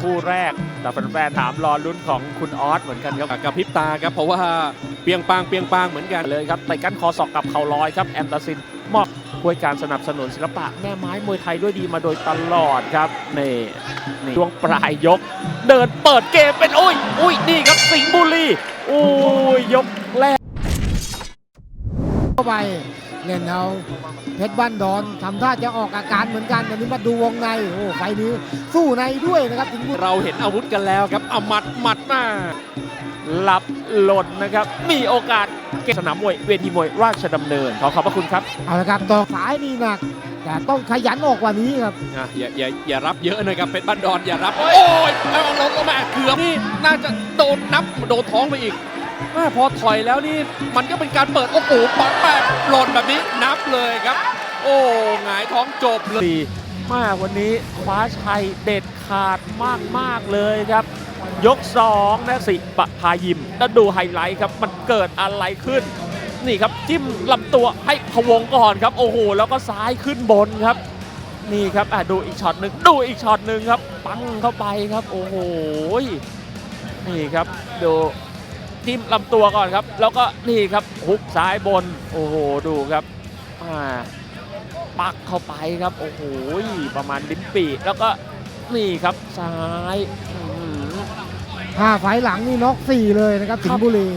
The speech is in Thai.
คู่แรก แต่แฟนๆถามรอลุ้นของคุณออสเหมือนกันครับกระพริบตาครับเพราะว่าเปียงปางเปียงปางเหมือนกันเลยครับไต่กันคอศอกกับเข่าลอยครับแอมตาซินมอบถ้วยการสนับสนุนศิลปะแม่ไม้มวยไทยด้วยดีมาโดยตลอดครับนี่นี่ช่วงปลายยก เดินเปิดเกมเป็นอุ้ยอุ้ยนี่ครับสิงห์บุรีอุ้ยยกแรกเข้าไป เล่นเอาเพชรบ้านดอนทำท่าจะออกอาการเหมือนกันอันนี้มาดูวงในโอ้ไฟนี้สู้ในด้วยนะครับถึงบุรีเราเห็นอาวุธกันแล้วครับเอาหมัดหมัดมาหลับหล่นนะครับ มีโอกาสเก็บสนามมวยเวทีมวยราชดำเนิน ขอขอบพระคุณครับ เอาละครับต่อสายนี่หนัก แต่ต้องขยันออกกว่านี้ครับอะอย่าอย่าอย่ารับเยอะนะครับเป็นบ้านดอนอย่ารับ โอ้ยเอาลงลงมาเกือบนี่น่าจะโดนนับโดนท้องไปอีก แม่พอถอยแล้วนี่มันก็เป็นการเปิดโอ้โหปักแปะหล่นแบบนี้นับเลยครับ โอ้หงายท้องจบเลยมากวันนี้คว้าชัยเด็ดขาดมาก ๆ เลยครับ ยก2นะสิปะพายิมแล้วดูไฮไลท์ครับ มันเกิดอะไรขึ้น นี่ครับ จิ้มลำตัวให้พวงก่อนครับ โอ้โห แล้วก็ซ้ายขึ้นบนครับ นี่ครับอะดูอีกช็อตหนึ่งดูอีกช็อตหนึ่งครับ ปังเข้าไปครับ โอ้โหนี่ครับดู จิ้มลำตัวก่อนครับ แล้วก็นี่ครับฮุกซ้ายบน โอ้โหดูครับอ่าปักเข้าไปครับ โอ้โหประมาณลิ้นปีแล้วก็นี่ครับซ้ายอื้อหือห้าไฟล์หลังนี่น็อกสี่เลยนะครับสิงห์บุรี